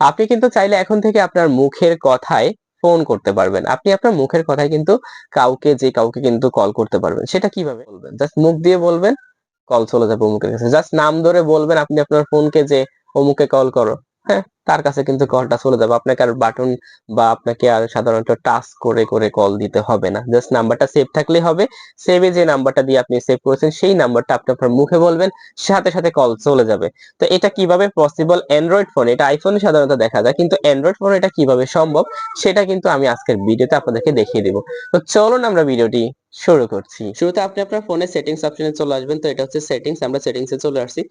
আপনি কিন্তু চাইলে এখন থেকে আপনার মুখের কথায় ফোন করতে পারবেন। আপনি আপনার মুখের কথায় কিন্তু কাউকে, যে কাউকে কিন্তু কল করতে পারবেন। সেটা কীভাবে বলবেন? জাস্ট মুখ দিয়ে বলবেন কল চলে যাবে অমুকের কাছে। জাস্ট নাম ধরে বলবেন, আপনি আপনার ফোনকে যে অমুকে কল করো। হ্যাঁ তার কাছে কিন্তু কলটা চলে যাবে। আপনাকে আর বাটন বা আপনাকে আর সাধারণত টাচ করে করে কল দিতে হবে না। জাস্ট নাম্বারটা সেভ থাকলেই হবে। সেভে যে নাম্বারটা দিয়ে আপনি সেভ করেছেন, সেই নাম্বারটা আপনি আপনার মুখে বলবেন, সাথে সাথে কল চলে যাবে। তো এটা কীভাবে পসিবল অ্যান্ড্রয়েড ফোনে এটা আইফোনে সাধারণত দেখা যায়। কিন্তু অ্যান্ড্রয়েড ফোনে এটা কীভাবে সম্ভব? সেটা কিন্তু আমি আজকের ভিডিওতে আপনাদেরকে দেখিয়ে দিব। তো চলুন আমরা ভিডিওটি শুরু করছি। শুরুতে আপনি আপনার ফোনে সেটিংস অপশনে চলে আসবেন, তো এটা হচ্ছে সেটিংস আমরা সেটিংসে চলে আসছি।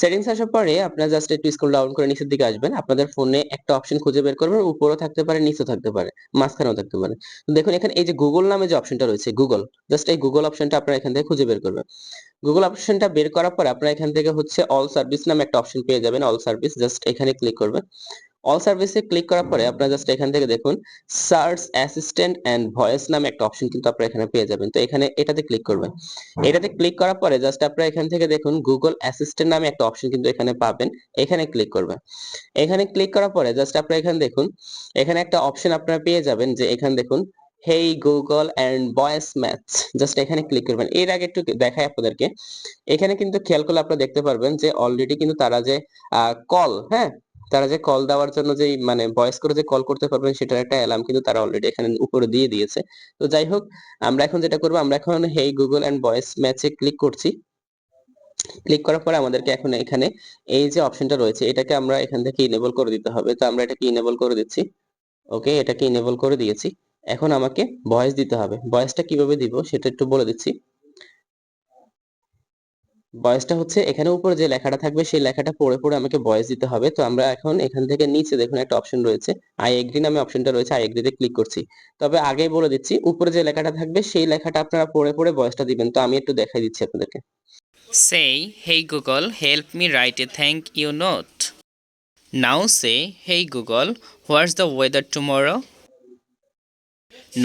সেটিংস আসার পরে আপনারা জাস্ট একটু স্ক্রল ডাউন করে নিচের দিকে আসবেন। আপনাদের ফোনে একটা অপশন খুঁজে বের করবেন, উপরেও থাকতে পারে, নিচেও থাকতে পারে, মাঝখানেও থাকতে পারে। দেখুন, এখানে এই যে গুগল নামে যে অপশনটা রয়েছে গুগল জাস্ট এই গুগল অপশনটা আপনারা এখান থেকে খুঁজে বের করবেন। গুগল অপশনটা বের করার পরে আপনারা এখান থেকে হচ্ছে অল সার্ভিস নামে একটা অপশন পেয়ে যাবেন অল সার্ভিস জাস্ট এখানে ক্লিক করবেন। অল সার্ভিসে ক্লিক করার পরে আপনারা জাস্ট এখান থেকে দেখুন সার্চ অ্যাসিস্ট্যান্ট এন্ড ভয়েস নামে একটা অপশন কিন্তু আপনারা এখানে পেয়ে যাবেন। তো এখানে এটাতে ক্লিক করবেন। এটাতে ক্লিক করার পরে জাস্ট আপনারা এখান থেকে দেখুন গুগল অ্যাসিস্ট্যান্ট নামে একটা অপশন কিন্তু এখানে পাবেন। এখানে ক্লিক করবেন। এখানে ক্লিক করার পরে জাস্ট আপনারা এখানে দেখুন, এখানে একটা অপশন আপনারা পেয়ে যাবেন যে এখানে দেখুন hey Google and voice match just এখানে ক্লিক করবেন। এর আগে একটু দেখাই আপনাদেরকে। এখানে কিন্তু খেয়াল করলে আপনারা দেখতে পারবেন যে অলরেডি কিন্তু তারা যে কল হ্যাঁ? তারা যে কল দেওয়ার জন্য যে মানে ভয়েস করে যে কল করতে পারবেন সেটার একটা অ্যালার্ম কিন্তু তারা অলরেডি এখানে উপরে দিয়ে দিয়েছে। তো যাই হোক, আমরা এখন যেটা করব, আমরা এখন হেই গুগল এন্ড ভয়েস ম্যাচে ক্লিক করছি। ক্লিক করার পরে আমাদেরকে এখন এখানে এই যে অপশনটা রয়েছে, এটাকে আমরা এখান থেকে ইনেবল করে দিতে হবে। তো আমরা এটাকে ইনেবল করে দিচ্ছি। ওকে এটাকে ইনেবল করে দিয়েছি। এখন আমাকে ভয়েস দিতে হবে। ভয়েসটা কীভাবে দিব সেটা একটু বলে দিচ্ছি। ভয়েসটা হচ্ছে এখানে উপরে যে লেখাটা থাকবে সেই লেখাটা পড়ে পড়ে আমাকে ভয়েস দিতে হবে। তো আমরা এখন এখান থেকে নিচে দেখুন একটা অপশন রয়েছে। আই এগ্রি নামে অপশনটা রয়েছে আই এগ্রিতে ক্লিক করছি। তবে আগেই বলে দিচ্ছি উপরে যে লেখাটা থাকবে সেই লেখাটা আপনারা পড়ে পড়ে ভয়েসটা দিবেন। তো আমি একটু দেখাই দিচ্ছি আপনাদেরকে। Say, Hey Google, help me write a thank you note. Now say, Hey Google, what's the weather tomorrow?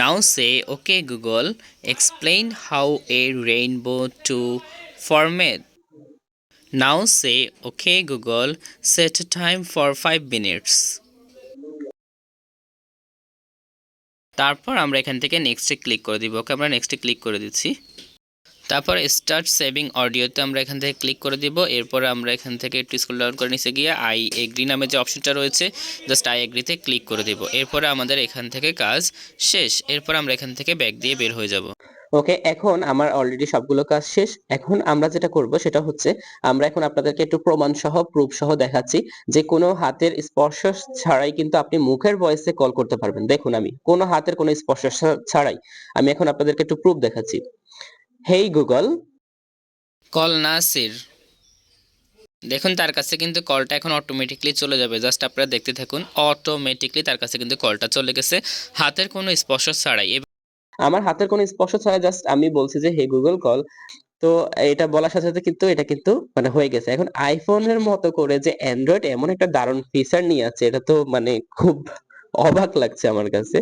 Now say, Okay Google, explain how a rainbow to format. Say, Okay Google, set a time for 5 minutes. তারপর আমরা এখান থেকে নেক্সটে click করে দিব। ওকে আমরা নেক্সটে click করে দিচ্ছি। তারপর স্টার্ট সেভিং অডিওতে আমরা এখান থেকে ক্লিক করে দিব। এরপর আমরা এখান থেকে একটু স্কুল ডাউন করে নিচে গিয়ে আই এগ্রি নামে যে অপশনটা রয়েছে জাস্ট আই এগ্রিতে ক্লিক করে দিব। এরপরে আমাদের এখান থেকে কাজ শেষ। এরপর আমরা এখান থেকে ব্যাগ দিয়ে বের হয়ে যাব। ওকে এখন আমার অলরেডি সবগুলো কাজ শেষ। এখন আমরা যেটা করব সেটা হচ্ছে, আমরা এখন আপনাদেরকে একটু প্রমাণ সহ প্রুফ সহ দেখাচ্ছি যে কোনো হাতের স্পর্শ ছাড়াই কিন্তু আপনি মুখের ভয়েসে কল করতে পারবেন। দেখুন আমি, কোনো হাতের কোনো স্পর্শ ছাড়াই আমি এখন আপনাদেরকে একটু প্রুফ দেখাচ্ছি। হেই গুগল কল নাসির দেখুন, তার কাছে কিন্তু কলটা এখন অটোমেটিকলি চলে যাবে। জাস্ট আপনারা দেখতে থাকুন অটোমেটিকলি তার কাছে কিন্তু কলটা চলে গেছে। হাতের কোনো স্পর্শ ছাড়াই। আমার হাতের কোনো স্পর্শ ছাড়া জাস্ট আমি বলছি যে, হে গুগল কল তো এটা বলার সাথে সাথে কিন্তু এটা কিন্তু মানে হয়ে গেছে। এখন আইফোনের মতো করে যে অ্যান্ড্রয়েড এমন একটা দারুণ ফিচার নিয়ে আছে, এটা তো মানে খুব অবাক লাগছে আমার কাছে।